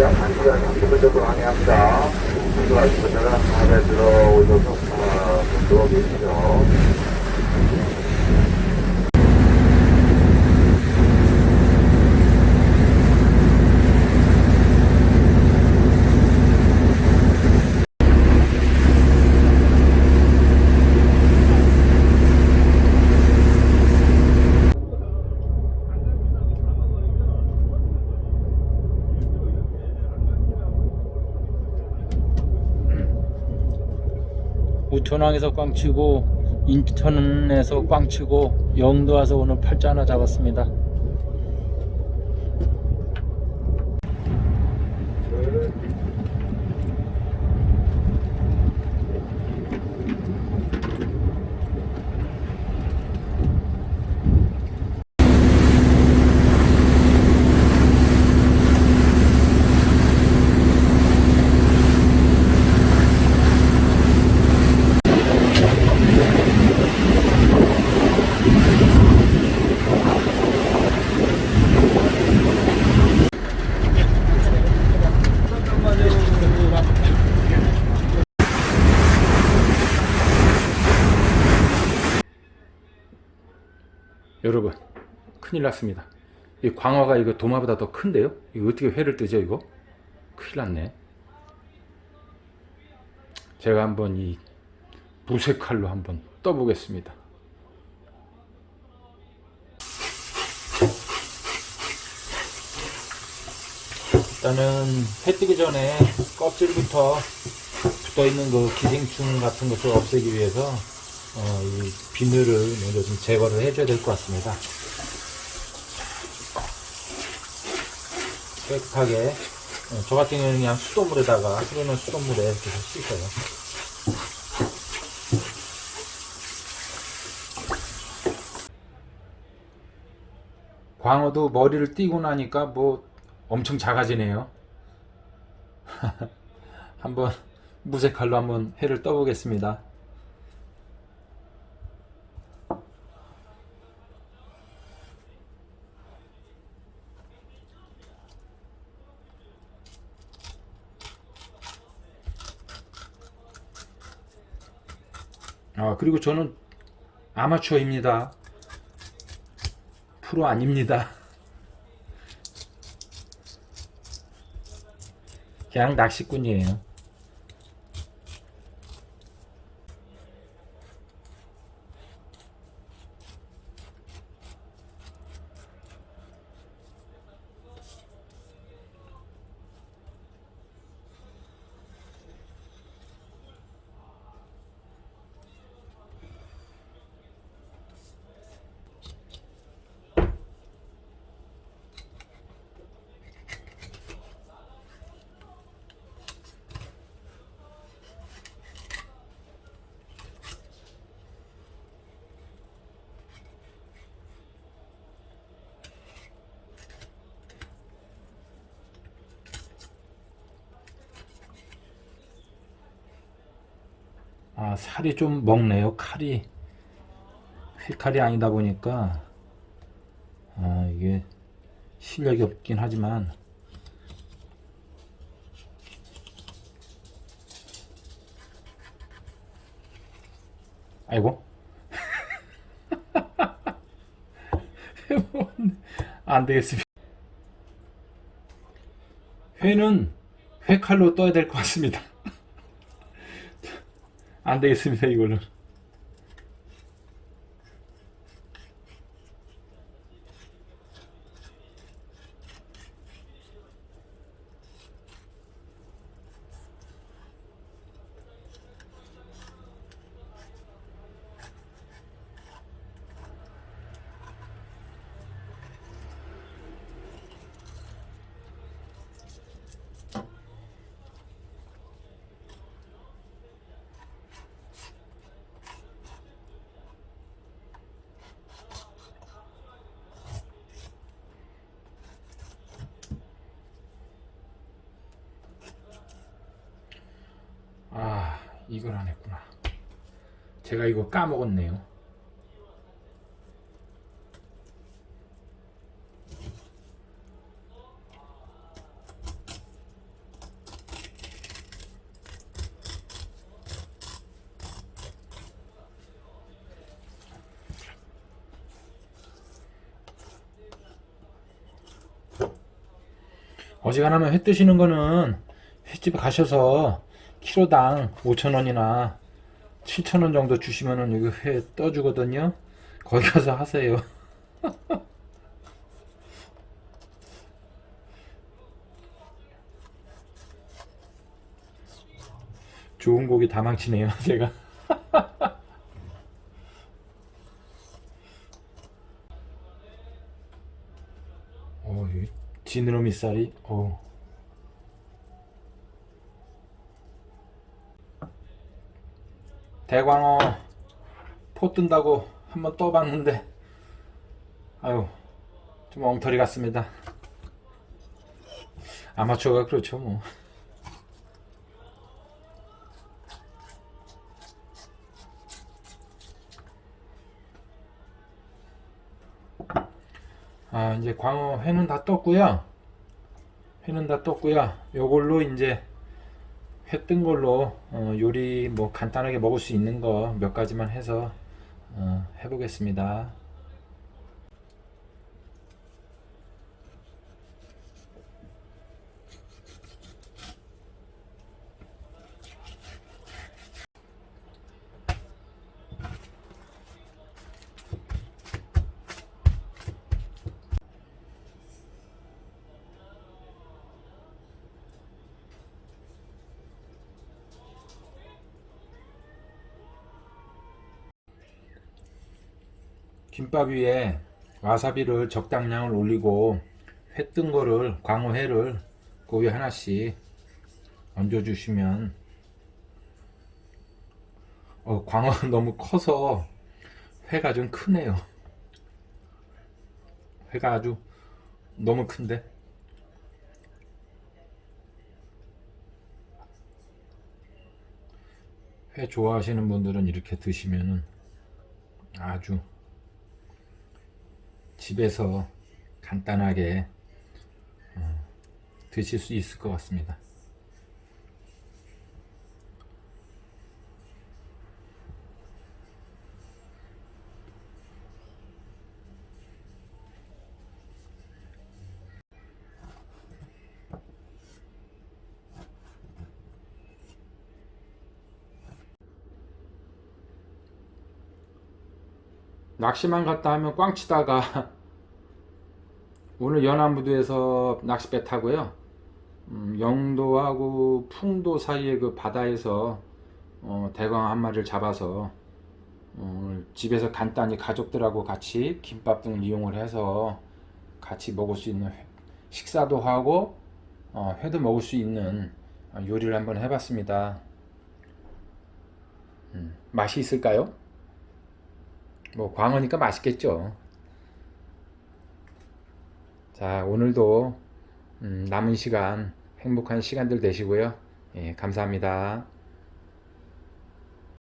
약 1시간 30분 정도 항해합니다. 수고하시고 제가 다음에 들어오셔서 아, 계시죠. 우천항에서 꽝치고 인천에서 꽝치고 영도 와서 오늘 팔자 하나 잡았습니다. 여러분 큰일 났습니다. 이 광어가 이거 도마보다 더 큰데요? 이거 어떻게 회를 뜨죠 이거? 큰일 났네. 제가 한번 이 무쇠칼로 한번 떠보겠습니다. 일단은 회 뜨기 전에 껍질부터 붙어 있는 그 기생충 같은 것을 없애기 위해서 어, 이 비늘을 먼저 좀 제거를 해줘야 될 것 같습니다. 깨끗하게 어, 저 같은 경우는 그냥 수돗물에다가 흐르는 수돗물에 이렇게 씻어요. 광어도 머리를 띄고 나니까 뭐 엄청 작아지네요. 한번 무쇠칼로 한번 회를 떠보겠습니다. 아, 그리고 저는 아마추어입니다. 프로 아닙니다. 그냥 낚시꾼이에요. 아, 살이 좀 먹네요. 칼이 휘칼이 아니다 보니까 아, 이게 실력이 없긴 하지만 아이고 안 되겠습니다. 회는 회칼로 떠야 될 것 같습니다. 안 되겠습니다, 이거는. 이걸 안 했구나. 제가 이거 까먹었네요. 어지간하면 회 뜨시는 거는 횟집에 가셔서 키로당 5,000원이나 7,000원 정도 주시면은 여기 회 떠주거든요. 거기 가서 하세요. 좋은 고기 다 망치네요, 제가. 어, 이 지느러미 쌀이, 어. 대광어 포 뜬다고 한번 떠봤는데 아유 좀 엉터리 같습니다 아마추어가 그렇죠 뭐 아, 이제 광어 회는 다 떴고요. 회는 다 떴고요. 요걸로 이제 회뜬 걸로 어, 요리 뭐 간단하게 먹을 수 있는 거 몇 가지만 해서 어, 해보겠습니다. 김밥 위에 와사비를 적당량을 올리고 회 뜬 거를 광어회를 그 위에 하나씩 얹어 주시면 어, 광어가 너무 커서 회가 좀 크네요. 회가 아주 너무 큰데. 회 좋아하시는 분들은 이렇게 드시면은 아주 집에서 간단하게 어, 드실 수 있을 것 같습니다. 낚시만 갔다 하면 꽝 치다가 오늘 연안부두에서 낚싯배 타고요. 음, 영도하고 풍도 사이의 그 바다에서 어, 대광 한 마리를 잡아서 어, 오늘 집에서 간단히 가족들하고 같이 김밥 등을 이용을 해서 같이 먹을 수 있는 회- 식사도 하고 어, 회도 먹을 수 있는 어, 요리를 한번 해봤습니다. 음, 맛이 있을까요? 뭐 광어니까 맛있겠죠. 자, 오늘도 음, 남은 시간 행복한 시간들 되시고요. 예, 감사합니다.